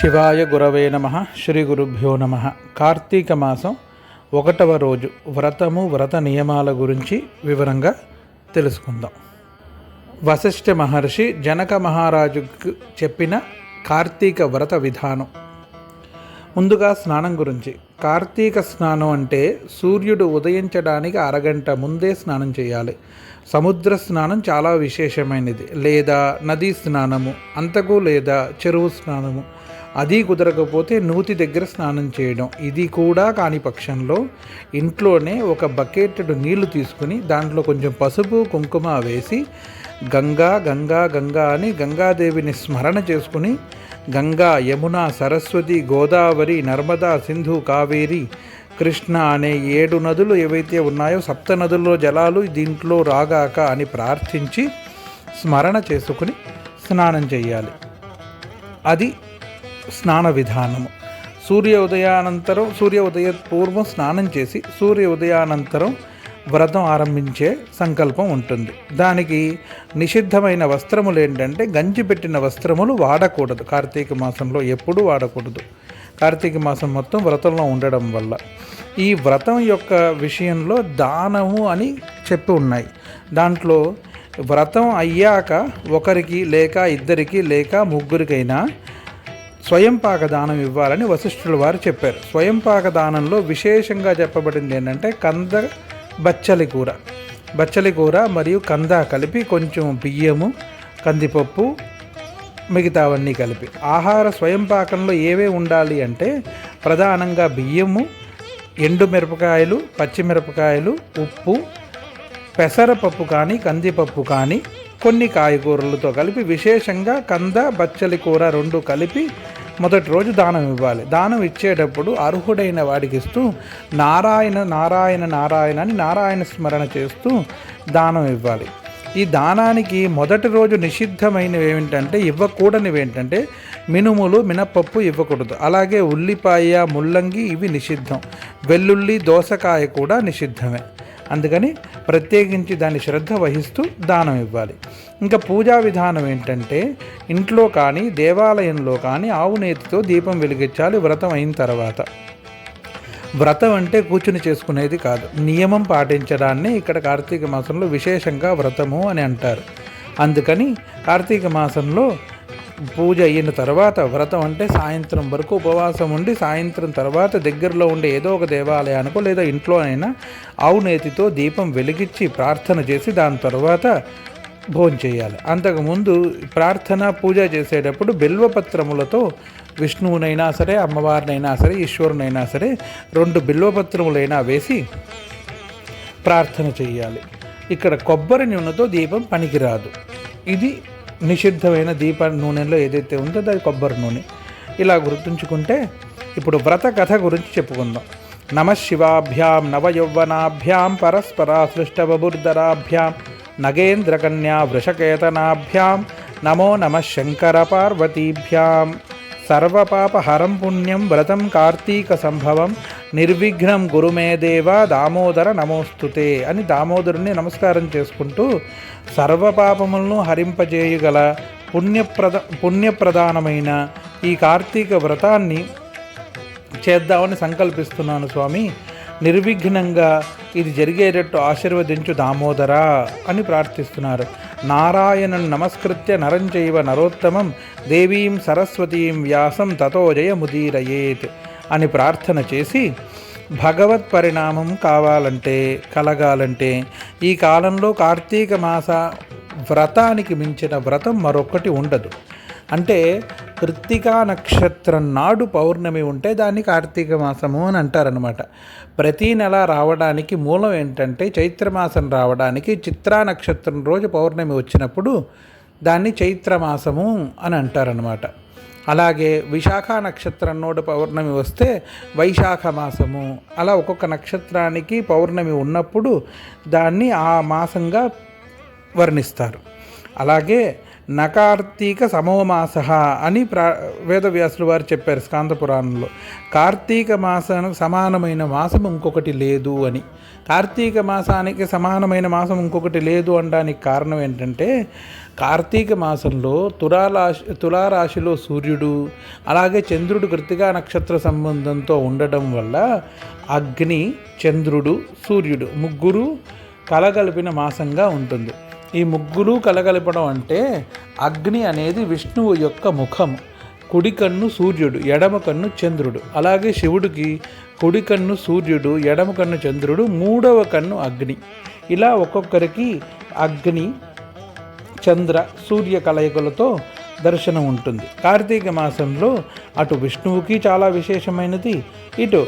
శివాయ గురవే నమ శ్రీ గురుభ్యో నమ. కార్తీక మాసం ఒకటవ రోజు. వ్రతము వ్రత నియమాల గురించి వివరంగా తెలుసుకుందాం. వశిష్ఠ మహర్షి జనక మహారాజుకు చెప్పిన కార్తీక వ్రత విధానం. ముందుగా స్నానం గురించి. కార్తీక స్నానం అంటే సూర్యుడు ఉదయించడానికి అరగంట ముందే స్నానం చేయాలి. సముద్ర స్నానం చాలా విశేషమైనది. లేదా నదీ స్నానము అంతకు లేదా చెరువు స్నానము అది కుదరకపోతే నూతి దగ్గర స్నానం చేయడం. ఇది కూడా కాని పక్షంలో ఇంట్లోనే ఒక బకెటెడ్ నీళ్ళు తీసుకుని దాంట్లో కొంచెం పసుపు కుంకుమ వేసి గంగా గంగా గంగా అని గంగాదేవిని స్మరణ చేసుకుని గంగా యమున సరస్వతి గోదావరి నర్మదా సింధు కావేరి కృష్ణ అనే ఏడు నదులు ఏవైతే ఉన్నాయో సప్త నదుల్లో జలాలు దీంట్లో రాగాక అని ప్రార్థించి స్మరణ చేసుకుని స్నానం చేయాలి. అది స్నాన విధానము. సూర్య ఉదయానంతరం సూర్య ఉదయ పూర్వం స్నానం చేసి సూర్య ఉదయానంతరం వ్రతం ఆరంభించే సంకల్పం ఉంటుంది. దానికి నిషిద్ధమైన వస్త్రములు ఏంటంటే గంజి పెట్టిన వస్త్రములు వాడకూడదు. కార్తీక మాసంలో ఎప్పుడూ వాడకూడదు. కార్తీక మాసం మొత్తం వ్రతంలో ఉండడం వల్ల. ఈ వ్రతం యొక్క విషయంలో దానము అని చెప్పి ఉన్నాయి. దాంట్లో వ్రతం అయ్యాక ఒకరికి లేక ఇద్దరికి లేక ముగ్గురికైనా స్వయంపాక దానం ఇవ్వాలని వశిష్ఠుల వారు చెప్పారు. స్వయంపాక దానంలో విశేషంగా చెప్పబడింది ఏంటంటే కంద బచ్చలి కూర. బచ్చలి కూర మరియు కంద కలిపి కొంచెం బియ్యము కందిపప్పు మిగతావన్నీ కలిపి. ఆహార స్వయంపాకంలో ఏవే ఉండాలి అంటే ప్రధానంగా బియ్యము ఎండు మిరపకాయలు పచ్చిమిరపకాయలు ఉప్పు పెసరపప్పు కానీ కందిపప్పు కానీ కొన్ని కాయగూరలతో కలిపి విశేషంగా కంద బచ్చలి కూర రెండు కలిపి మొదటి రోజు దానం ఇవ్వాలి. దానం ఇచ్చేటప్పుడు అర్హుడైన వాడికి ఇస్తూ నారాయణ నారాయణ నారాయణ అని నారాయణ స్మరణ చేస్తూ దానం ఇవ్వాలి. ఈ దానానికి మొదటి రోజు నిషిద్ధమైనవి ఏమిటంటే ఇవ్వకూడనివి ఏంటంటే మినుములు మినపప్పు ఇవ్వకూడదు. అలాగే ఉల్లిపాయ ముల్లంగి ఇవి నిషిద్ధం. వెల్లుల్లి దోసకాయ కూడా నిషిద్ధమే. అందుకని ప్రత్యేకించి దాన్ని శ్రద్ధ వహిస్తూ దానం ఇవ్వాలి. ఇంకా పూజా విధానం ఏంటంటే ఇంట్లో కానీ దేవాలయంలో కానీ ఆవు నేతితో దీపం వెలిగించాలి వ్రతం అయిన తర్వాత. వ్రతం అంటే కూర్చుని చేసుకునేది కాదు. నియమం పాటించడాన్ని ఇక్కడ కార్తీక మాసంలో విశేషంగా వ్రతము అని అంటారు. అందుకని కార్తీక మాసంలో పూజ అయిన తర్వాత వ్రతం అంటే సాయంత్రం వరకు ఉపవాసం ఉండి సాయంత్రం తర్వాత దగ్గరలో ఉండే ఏదో ఒక దేవాలయానికో లేదా ఇంట్లో అయినా దీపం వెలిగించి ప్రార్థన చేసి దాని తర్వాత భోజనం చేయాలి. అంతకుముందు ప్రార్థన పూజ చేసేటప్పుడు బిల్వపత్రములతో విష్ణువునైనా సరే అమ్మవారినైనా సరే ఈశ్వరునైనా సరే రెండు బిల్వపత్రములైనా వేసి ప్రార్థన చేయాలి. ఇక్కడ కొబ్బరి నూనెతో దీపం పనికిరాదు. ఇది నిషిద్ధమైన దీప నూనెలో ఏదైతే ఉందో అది కొబ్బరి నూనె. ఇలా గుర్తుంచుకుంటే ఇప్పుడు వ్రత కథ గురించి చెప్పుకుందాం. నమ శివాభ్యాం నవయౌవనాభ్యాం పరస్పర సృష్టబుర్ధరాభ్యాం నగేంద్రకన్యా వృషకేతనాభ్యాం నమో నమ శంకర పార్వతీభ్యాం. సర్వపాపహరం పుణ్యం వ్రతం కార్తీక సంభవం నిర్విఘ్నం గురుమే దేవ దామోదర నమోస్తుతే అని దామోదరుని నమస్కారం చేసుకుంటూ సర్వపాపములను హరింపజేయగల పుణ్యప్రద పుణ్యప్రధానమైన ఈ కార్తీక వ్రతాన్ని చేద్దామని సంకల్పిస్తున్నాను స్వామి. నిర్విఘ్నంగా ఇది జరిగేటట్టు ఆశీర్వదించు దామోదర అని ప్రార్థిస్తున్నారు. నారాయణం నమస్కృత్య నరం చైవ నరోత్తమం దేవీం సరస్వతీం వ్యాసం తతో జయముదీరయేత్ అని ప్రార్థన చేసి భగవత్ పరిణామం కావాలంటే కలగాలంటే ఈ కాలంలో కార్తీక మాస వ్రతానికి మించిన వ్రతం మరొకటి ఉండదు. అంటే కృత్తికా నక్షత్రం నాడు పౌర్ణమి ఉంటే దాన్ని కార్తీక మాసము అని అంటారనమాట ప్రతి నెల రావడానికి మూలం ఏంటంటే చైత్రమాసం రావడానికి చిత్రా నక్షత్రం రోజు పౌర్ణమి వచ్చినప్పుడు దాన్ని చైత్రమాసము అని అంటారనమాట అలాగే విశాఖ నక్షత్రం నోడు పౌర్ణమి వస్తే వైశాఖ మాసము. అలా ఒక్కొక్క నక్షత్రానికి పౌర్ణమి ఉన్నప్పుడు దాన్ని ఆ మాసంగా వర్ణిస్తారు. అలాగే నకార్తీక సమోమాస అని ప్రా వేదవ్యాసులు వారు చెప్పారు స్కాంద పురాణంలో. కార్తీక మాసానికి సమానమైన మాసం ఇంకొకటి లేదు అని. కార్తీక మాసానికి సమానమైన మాసం ఇంకొకటి లేదు అనడానికి కారణం ఏంటంటే కార్తీక మాసంలో తులారాశి తులారాశిలో సూర్యుడు అలాగే చంద్రుడు కృతికా నక్షత్ర సంబంధంతో ఉండడం వల్ల అగ్ని చంద్రుడు సూర్యుడు ముగ్గురు కలగలిపిన మాసంగా ఉంటుంది. ఈ ముగ్గురు కలగలపడం అంటే అగ్ని అనేది విష్ణువు యొక్క ముఖం కుడి కన్ను సూర్యుడు ఎడమ కన్ను చంద్రుడు. అలాగే శివుడికి కుడి కన్ను సూర్యుడు ఎడమ కన్ను చంద్రుడు మూడవ కన్ను అగ్ని. ఇలా ఒక్కొక్కరికి అగ్ని చంద్ర సూర్య కలయికలతో దర్శనం ఉంటుంది. కార్తీక మాసంలో అటు విష్ణువుకి చాలా విశేషమైనది ఇటు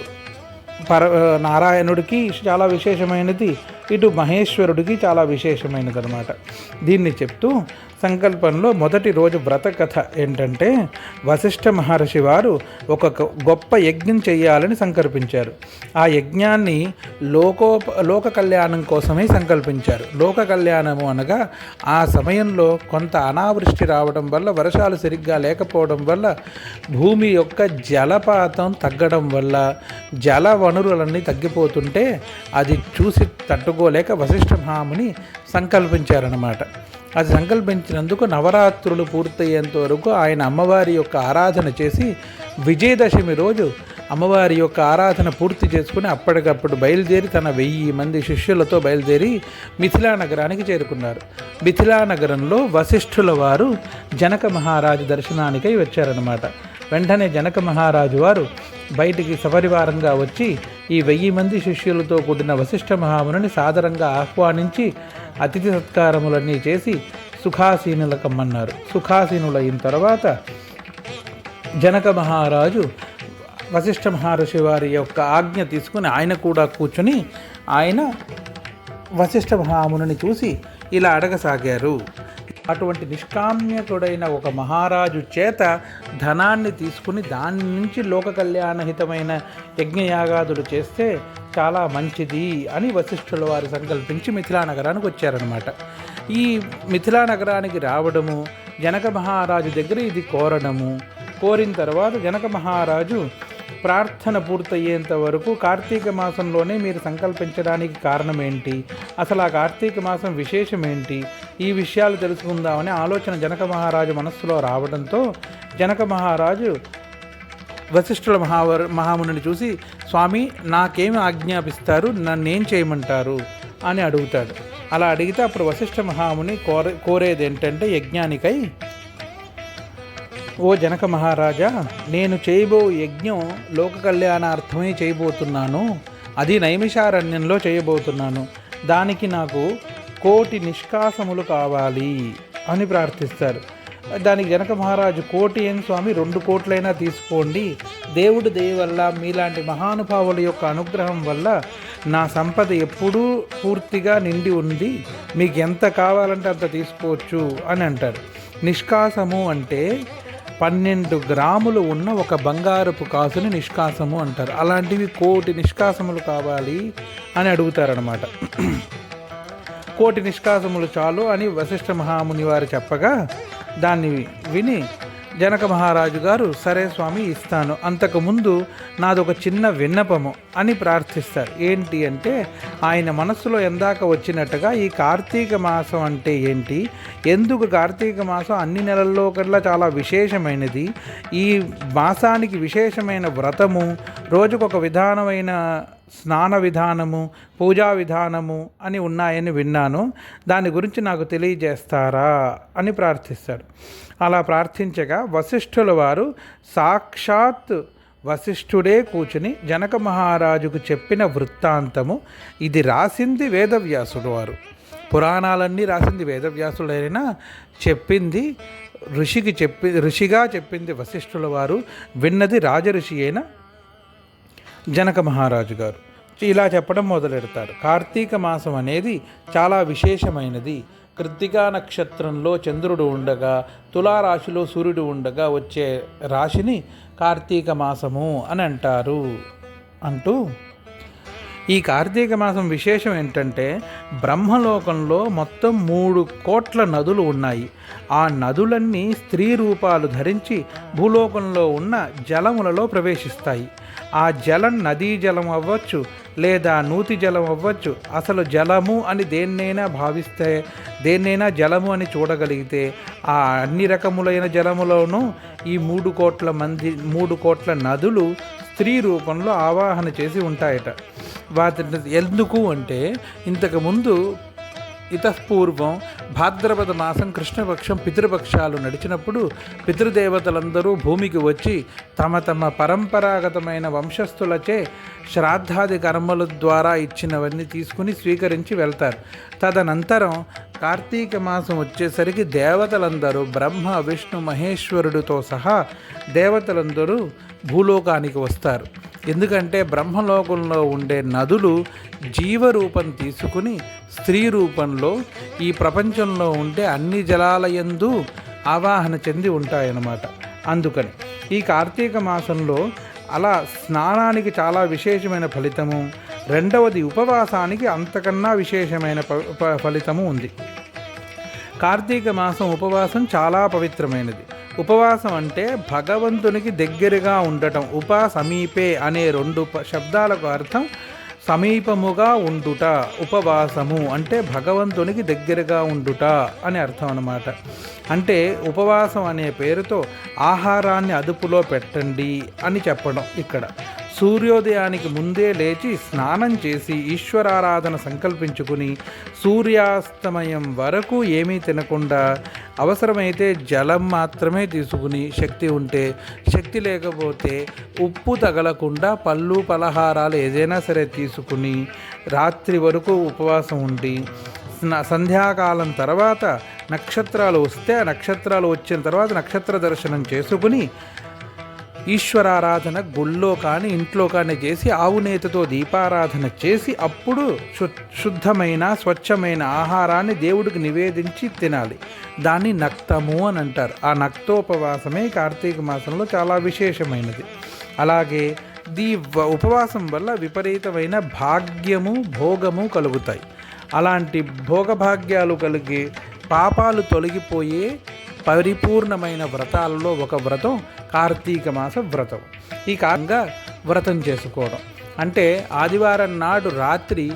పర నారాయణుడికి చాలా విశేషమైనది ఇటు మహేశ్వరుడికి చాలా విశేషమైనది అనమాట దీన్ని చెప్తూ సంకల్పంలో మొదటి రోజు వ్రత కథ ఏంటంటే వశిష్ఠ మహర్షి వారు ఒక గొప్ప యజ్ఞం చేయాలని సంకల్పించారు. ఆ యజ్ఞాన్ని లోకోప లోక కళ్యాణం కోసమే సంకల్పించారు. లోక కళ్యాణము అనగా ఆ సమయంలో కొంత అనావృష్టి రావడం వల్ల వర్షాలు సరిగ్గా లేకపోవడం వల్ల భూమి యొక్క జలపాతం తగ్గడం వల్ల జల వనరులన్నీ తగ్గిపోతుంటే అది చూసి తట్టుకోలేక వశిష్ఠ మహాముని సంకల్పించారనమాట అది సంకల్పించినందుకు నవరాత్రులు పూర్తయ్యేంత వరకు ఆయన అమ్మవారి యొక్క ఆరాధన చేసి విజయదశమి రోజు అమ్మవారి యొక్క ఆరాధన పూర్తి చేసుకుని అప్పటికప్పుడు బయలుదేరి తన వెయ్యి మంది శిష్యులతో బయలుదేరి మిథిలా నగరానికి చేరుకున్నారు. మిథిలా నగరంలో వశిష్ఠుల వారు జనక మహారాజు దర్శనానికై వచ్చారనమాట వెంటనే జనక మహారాజు వారు బయటికి సపరివారంగా వచ్చి ఈ వెయ్యి మంది శిష్యులతో కూడిన వశిష్ఠ మహాముని సాదరంగా ఆహ్వానించి అతిథి సత్కారములన్నీ చేసి సుఖాసీనులకమ్మన్నారు. సుఖాసీనులైన తర్వాత జనక మహారాజు వశిష్ఠ మహర్షి వారి యొక్క ఆజ్ఞ తీసుకుని ఆయన కూడా కూర్చుని ఆయన వశిష్ఠ మహాముని చూసి ఇలా అడగసాగారు. అటువంటి నిష్కామ్యకుడైన ఒక మహారాజు చేత ధనాన్ని తీసుకుని దాని నుంచి లోక కళ్యాణహితమైన యజ్ఞయాగాదులు చేస్తే చాలా మంచిది అని వశిష్ఠుల వారు సంకల్పించి మిథిలా నగరానికి వచ్చారనమాట ఈ మిథిలా నగరానికి రావడము జనక మహారాజు దగ్గర ఇది కోరడము కోరిన తర్వాత జనక మహారాజు ప్రార్థన పూర్తయ్యేంత వరకు కార్తీక మాసంలోనే మీరు సంకల్పించడానికి కారణం ఏంటి అసలు ఆ కార్తీక మాసం విశేషం ఏంటి ఈ విషయాలు తెలుసుకుందామని ఆలోచన జనక మహారాజు మనస్సులో రావడంతో జనక మహారాజు వశిష్ఠుల మహావర్ మహాముని చూసి స్వామి నాకేమి ఆజ్ఞాపిస్తారు? నన్నేం చేయమంటారు? అని అడుగుతాడు. అలా అడిగితే అప్పుడు వశిష్ఠ మహాముని కోర కోరేది ఏంటంటే యజ్ఞానికై ఓ జనక మహారాజా నేను చేయబో యజ్ఞం లోక కళ్యాణార్థమే చేయబోతున్నాను. అది నైమిషారణ్యంలో చేయబోతున్నాను. దానికి నాకు కోటి నిష్కాసములు కావాలి అని ప్రార్థిస్తారు. దానికి జనక మహారాజు కోటి ఏం స్వామి? రెండు కోట్లైనా తీసుకోండి. దేవుడు దయ వల్ల మీలాంటి మహానుభావుల యొక్క అనుగ్రహం వల్ల నా సంపద ఎప్పుడూ పూర్తిగా నిండి ఉంది. మీకు ఎంత కావాలంటే అంత తీసుకోవచ్చు అని అంటారు. నిష్కాసము అంటే పన్నెండు గ్రాములు ఉన్న ఒక బంగారపు కాసుని నిష్కాసము అంటారు. అలాంటివి కోటి నిష్కాసములు కావాలి అని అడుగుతారనమాట కోటి నిష్కాసములు చాలు అని వశిష్ఠ మహాముని వారు చెప్పగా దాన్ని విని జనక మహారాజు గారు సరే స్వామి ఇస్తాను. అంతకుముందు నాదొక చిన్న విన్నపము అని ప్రార్థిస్తారు. ఏంటి అంటే ఆయన మనస్సులో ఎందాక వచ్చినట్టుగా ఈ కార్తీక మాసం అంటే ఏంటి? ఎందుకు కార్తీక మాసం? అన్ని నెలల్లో కల్లా చాలా విశేషమైనది. ఈ మాసానికి విశేషమైన వ్రతము రోజుకొక విధానమైన స్నాన విధానము పూజా విధానము అని ఉన్నాయని విన్నాను. దాని గురించి నాకు తెలియజేస్తారా అని ప్రార్థిస్తాడు. అలా ప్రార్థించగా వశిష్ఠుల వారు సాక్షాత్ వశిష్ఠుడే కూర్చుని జనక మహారాజుకు చెప్పిన వృత్తాంతము ఇది రాసింది వేదవ్యాసుడు వారు. పురాణాలన్నీ రాసింది వేదవ్యాసుడైనా చెప్పింది ఋషికి చెప్పి ఋషిగా చెప్పింది వశిష్ఠుల వారు విన్నది రాజఋషి అయిన జనక మహారాజు గారు. ఇలా చెప్పడం మొదలెడతారు. కార్తీక మాసం అనేది చాలా విశేషమైనది. కృత్తికా నక్షత్రంలో చంద్రుడు ఉండగా తులారాశిలో సూర్యుడు ఉండగా వచ్చే రాశిని కార్తీక మాసము అని అంటారు. అంటూ ఈ కార్తీక మాసం విశేషం ఏంటంటే బ్రహ్మలోకంలో మొత్తం మూడు కోట్ల నదులు ఉన్నాయి. ఆ నదులన్నీ స్త్రీ రూపాలు ధరించి భూలోకంలో ఉన్న జలములలో ప్రవేశిస్తాయి. ఆ జలం నదీ జలం అవ్వచ్చు లేదా నూతి జలం అవ్వచ్చు. అసలు జలము అని దేన్నైనా భావిస్తే దేన్నైనా జలము అని చూడగలిగితే ఆ అన్ని రకములైన జలములోనూ ఈ మూడు కోట్ల మంది మూడు కోట్ల నదులు స్త్రీ రూపంలో ఆవాహన చేసి ఉంటాయట. వాటిని ఎందుకు అంటే ఇంతకుముందు ఇతపూర్వం భాద్రపద మాసం కృష్ణపక్షం పితృపక్షాలు నడిచినప్పుడు పితృదేవతలందరూ భూమికి వచ్చి తమ తమ పరంపరాగతమైన వంశస్థులచే శ్రాద్ధాది కర్మల ద్వారా ఇచ్చినవన్నీ తీసుకుని స్వీకరించి వెళ్తారు. తదనంతరం కార్తీక మాసం వచ్చేసరికి దేవతలందరూ బ్రహ్మ విష్ణు మహేశ్వరుడితో సహా దేవతలందరూ భూలోకానికి వస్తారు. ఎందుకంటే బ్రహ్మలోకంలో ఉండే నదులు జీవరూపం తీసుకుని స్త్రీ రూపంలో ఈ ప్రపంచంలో ఉండే అన్ని జలాలయందు ఆవాహన చెంది ఉంటాయన్నమాట. అందుకని ఈ కార్తీక మాసంలో అలా స్నానానికి చాలా విశేషమైన ఫలితము రెండవది ఉపవాసానికి అంతకన్నా విశేషమైన ఫలితము ఉంది. కార్తీక మాసం ఉపవాసం చాలా పవిత్రమైనది. ఉపవాసం అంటే భగవంతునికి దగ్గరగా ఉండటం ఉప సమీపే అనే రెండు శబ్దాలకు అర్థం సమీపముగా ఉండుట ఉపవాసము అంటే భగవంతునికి దగ్గరగా ఉండుట అని అర్థం అన్నమాట. అంటే ఉపవాసం అనే పేరుతో ఆహారాన్ని అదుపులో పెట్టండి అని చెప్పడం ఇక్కడ. సూర్యోదయానికి ముందే లేచి స్నానం చేసి ఈశ్వరారాధన సంకల్పించుకుని సూర్యాస్తమయం వరకు ఏమీ తినకుండా అవసరమైతే జలం మాత్రమే తీసుకుని శక్తి ఉంటే శక్తి లేకపోతే ఉప్పు తగలకుండా పళ్ళు పలహారాలు ఏదైనా సరే తీసుకుని రాత్రి వరకు ఉపవాసం ఉండి సంధ్యాకాలం తర్వాత నక్షత్రాలు వస్తే ఆ నక్షత్రాలు వచ్చిన తర్వాత నక్షత్ర దర్శనం చేసుకుని ఈశ్వరారాధన గుళ్ళో కానీ ఇంట్లో కానీ చేసి ఆవు నేతతో దీపారాధన చేసి అప్పుడు శుద్ధమైన స్వచ్ఛమైన ఆహారాన్ని దేవుడికి నివేదించి తినాలి. దాన్ని నక్తము అని అంటారు. ఆ నక్తోపవాసమే కార్తీక మాసంలో చాలా విశేషమైనది. అలాగే దీ ఉపవాసం వల్ల విపరీతమైన భాగ్యము భోగము కలుగుతాయి. అలాంటి భోగభాగ్యాలు కలిగి పాపాలు తొలగిపోయే పరిపూర్ణమైన వ్రతాలలో ఒక వ్రతం కార్తీక మాస వ్రతం. ఈ కారణంగా వ్రతం చేసుకోవడం. అంటే ఆదివారం నాడు రాత్రి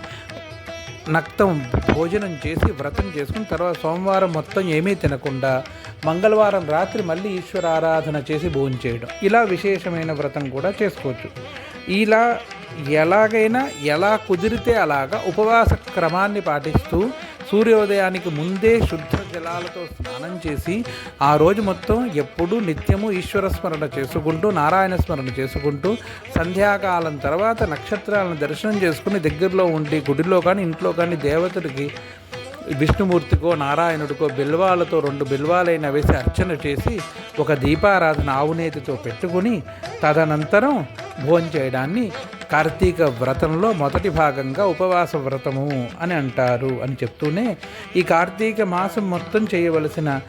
నక్తం భోజనం చేసి వ్రతం చేసుకుని తర్వాత సోమవారం మొత్తం ఏమీ తినకుండా మంగళవారం రాత్రి మళ్ళీ ఈశ్వర ఆరాధన చేసి భోజనం చేయడం. ఇలా విశేషమైన వ్రతం కూడా చేసుకోవచ్చు. ఇలా ఎలాగైనా ఎలా కుదిరితే అలాగా ఉపవాస క్రమాన్ని పాటిస్తూ సూర్యోదయానికి ముందే శుద్ధ జలాలతో స్నానం చేసి ఆ రోజు మొత్తం ఎప్పుడూ నిత్యము ఈశ్వర స్మరణ చేసుకుంటూ నారాయణ స్మరణ చేసుకుంటూ సంధ్యాకాలం తర్వాత నక్షత్రాలను దర్శనం చేసుకుని దగ్గరలో ఉండి గుడిలో కానీ ఇంట్లో కానీ దేవతలకి విష్ణుమూర్తికో నారాయణుడికో బిల్వాలతో రెండు బిల్వాలైన వేసి అర్చన చేసి ఒక దీపారాధన ఆవునేతితో పెట్టుకుని తదనంతరం భోజనం చేయడాన్ని కార్తీక వ్రతంలో మొదటి భాగంగా ఉపవాస వ్రతము అని అంటారు అని చెప్తూనే ఈ కార్తీక మాసం మొత్తం చేయవలసిన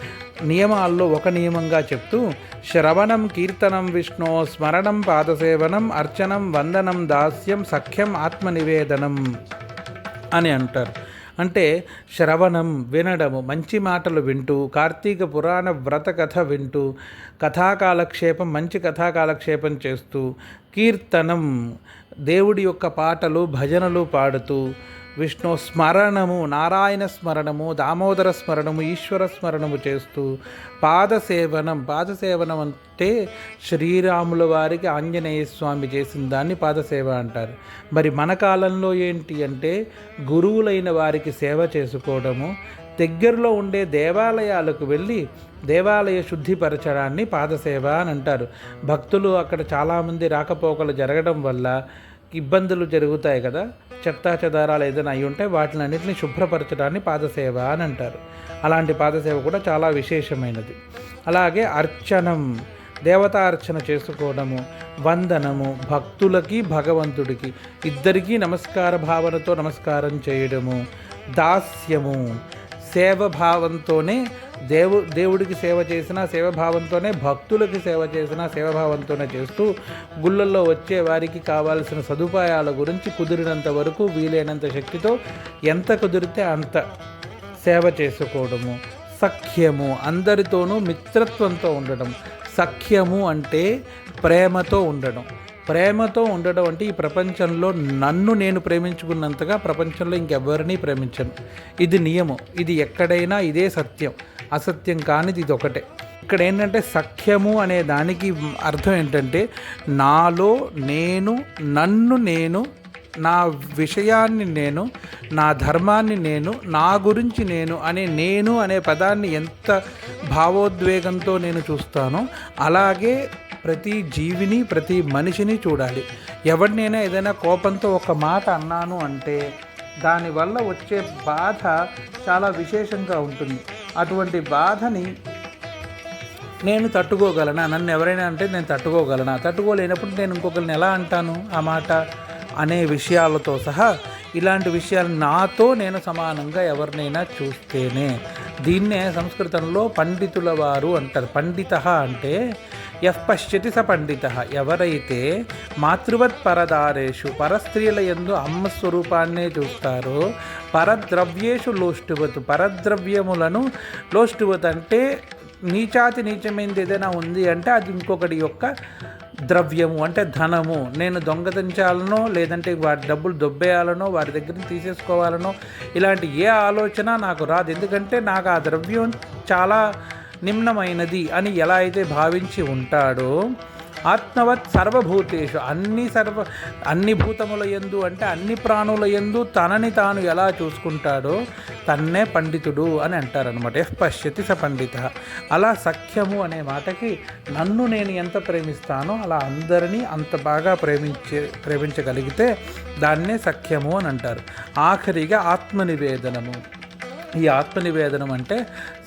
నియమాల్లో ఒక నియమంగా చెప్తూ శ్రవణం కీర్తనం విష్ణు స్మరణం పాదసేవనం అర్చనం వందనం దాస్యం సఖ్యం ఆత్మనివేదనం అని అంటారు. అంటే శ్రవణం వినడము మంచి మాటలు వింటూ కార్తీక పురాణ వ్రత కథ వింటూ కథాకాలక్షేపం మంచి కథాకాలక్షేపం చేస్తూ కీర్తనం దేవుడి యొక్క పాటలు భజనలు పాడుతూ విష్ణు స్మరణము నారాయణ స్మరణము దామోదర స్మరణము ఈశ్వర స్మరణము చేస్తూ పాదసేవనం పాదసేవనం అంటే శ్రీరాముల వారికి ఆంజనేయ స్వామి చేసిన దాన్ని పాదసేవ అంటారు. మరి మన కాలంలో ఏంటి అంటే గురువులైన వారికి సేవ చేసుకోవడము దగ్గరలో ఉండే దేవాలయాలకు వెళ్ళి దేవాలయ శుద్ధిపరచడాన్ని పాదసేవ అని అంటారు. భక్తులు అక్కడ చాలామంది రాకపోకలు జరగడం వల్ల ఇబ్బందులు జరుగుతాయి కదా. చెత్తా చెదారాలు ఏదైనా అయి ఉంటే వాటిని అన్నింటినీ శుభ్రపరచడాన్ని పాదసేవ అని అంటారు. అలాంటి పాదసేవ కూడా చాలా విశేషమైనది. అలాగే అర్చనం దేవతార్చన చేసుకోవడము వందనము భక్తులకి భగవంతుడికి ఇద్దరికీ నమస్కార భావనతో నమస్కారం చేయడము దాస్యము సేవభావంతోనే దేవు దేవుడికి సేవ చేసిన సేవభావంతోనే భక్తులకి సేవ చేసిన సేవభావంతోనే చేస్తూ గుళ్ళల్లో వచ్చే వారికి కావాల్సిన సదుపాయాల గురించి కుదిరినంత వరకు వీలైనంత శక్తితో ఎంత కుదిరితే అంత సేవ చేసుకోవడము. సఖ్యము అందరితోనూ మిత్రత్వంతో ఉండడం. సఖ్యము అంటే ప్రేమతో ఉండడం. ప్రేమతో ఉండడం అంటే ఈ ప్రపంచంలో నన్ను నేను ప్రేమించుకున్నంతగా ప్రపంచంలో ఇంకెవరిని ప్రేమించను. ఇది నియమం. ఇది ఎక్కడైనా ఇదే సత్యం. అసత్యం కానిది ఇది ఒకటే. ఇక్కడ ఏంటంటే సఖ్యము అనే దానికి అర్థం ఏంటంటే నాలో నేను నన్ను నేను నా విషయాన్ని నేను నా ధర్మాన్ని నేను నా గురించి నేను అనే నేను అనే పదాన్ని ఎంత భావోద్వేగంతో నేను చూస్తానో అలాగే ప్రతి జీవిని ప్రతి మనిషిని చూడాలి. ఎవరినైనా ఏదైనా కోపంతో ఒక మాట అన్నాను అంటే దానివల్ల వచ్చే బాధ చాలా విశేషంగా ఉంటుంది. అటువంటి బాధని నేను తట్టుకోగలనా? నన్ను ఎవరైనా అంటే నేను తట్టుకోగలనా? తట్టుకోలేనప్పుడు నేను ఇంకొకరిని ఎలా అంటాను ఆ మాట? అనే విషయాలతో సహా ఇలాంటి విషయాలు నాతో నేను సమానంగా ఎవరినైనా చూస్తేనే. దీన్నే సంస్కృతంలో పండితుల వారు అంటారు. పండిత అంటే ఎఫ్ పశ్యతి స పండిత. ఎవరైతే మాతృవత్ పరదారేషు పరస్త్రీల ఎందు అమ్మ స్వరూపాన్నే చూస్తారో పరద్రవ్యేషు లోష్టువత్ పరద్రవ్యములను లోష్టువత్ అంటే నీచాతి నీచమైనది ఏదైనా ఉంది అంటే అది ఇంకొకటి యొక్క ద్రవ్యము అంటే ధనము. నేను దొంగతించాలనో లేదంటే వారి డబ్బులు దొబ్బేయాలనో వారి దగ్గర తీసేసుకోవాలనో ఇలాంటి ఏ ఆలోచన నాకు రాదు. ఎందుకంటే నాకు ఆ ద్రవ్యం చాలా నిమ్నమైనది అని ఎలా అయితే భావించి ఉంటాడో ఆత్మవత్ సర్వభూతేషు అన్ని సర్వ అన్ని భూతముల ఎందు అంటే అన్ని ప్రాణుల ఎందు తనని తాను ఎలా చూసుకుంటాడో తన్నే పండితుడు అని అంటారనమాట ఎఫ్ పశ్యతి స పండిత. అలా సఖ్యము అనే మాటకి నన్ను నేను ఎంత ప్రేమిస్తానో అలా అందరినీ అంత బాగా ప్రేమించే ప్రేమించగలిగితే దాన్నే సఖ్యము అని అంటారు. ఆఖరిగా ఆత్మనివేదనము. ఈ ఆత్మనివేదనం అంటే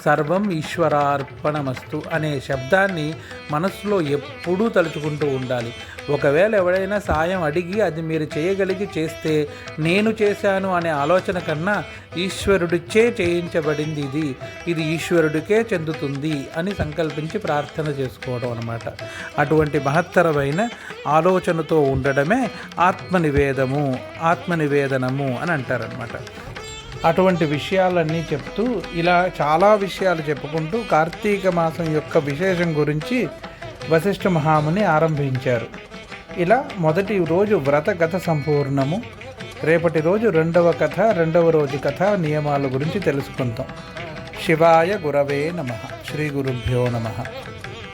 సర్వం ఈశ్వరార్పణమస్తు అనే శబ్దాన్ని మనసులో ఎప్పుడూ తలుచుకుంటూ ఉండాలి. ఒకవేళ ఎవడైనా సాయం అడిగి అది మీరు చేయగలిగి చేస్తే నేను చేశాను అనే ఆలోచన కన్నా ఈశ్వరుడిచే చేయించబడింది ఇది. ఇది ఈశ్వరుడికే చెందుతుంది అని సంకల్పించి ప్రార్థన చేసుకోవడం అనమాట అటువంటి మహత్తరమైన ఆలోచనతో ఉండడమే ఆత్మనివేదము ఆత్మనివేదనము అని అంటారనమాట అటువంటి విషయాలన్నీ చెప్తూ ఇలా చాలా విషయాలు చెప్పుకుంటూ కార్తీక మాసం యొక్క విశేషం గురించి వశిష్ఠ మహాముని ఆరంభించారు. ఇలా మొదటి రోజు వ్రత కథ సంపూర్ణము. రేపటి రోజు రెండవ కథ రెండవ రోజు కథ నియమాల గురించి తెలుసుకుందాం శివాయ గురవే నమ. శ్రీ గురుభ్యో నమ.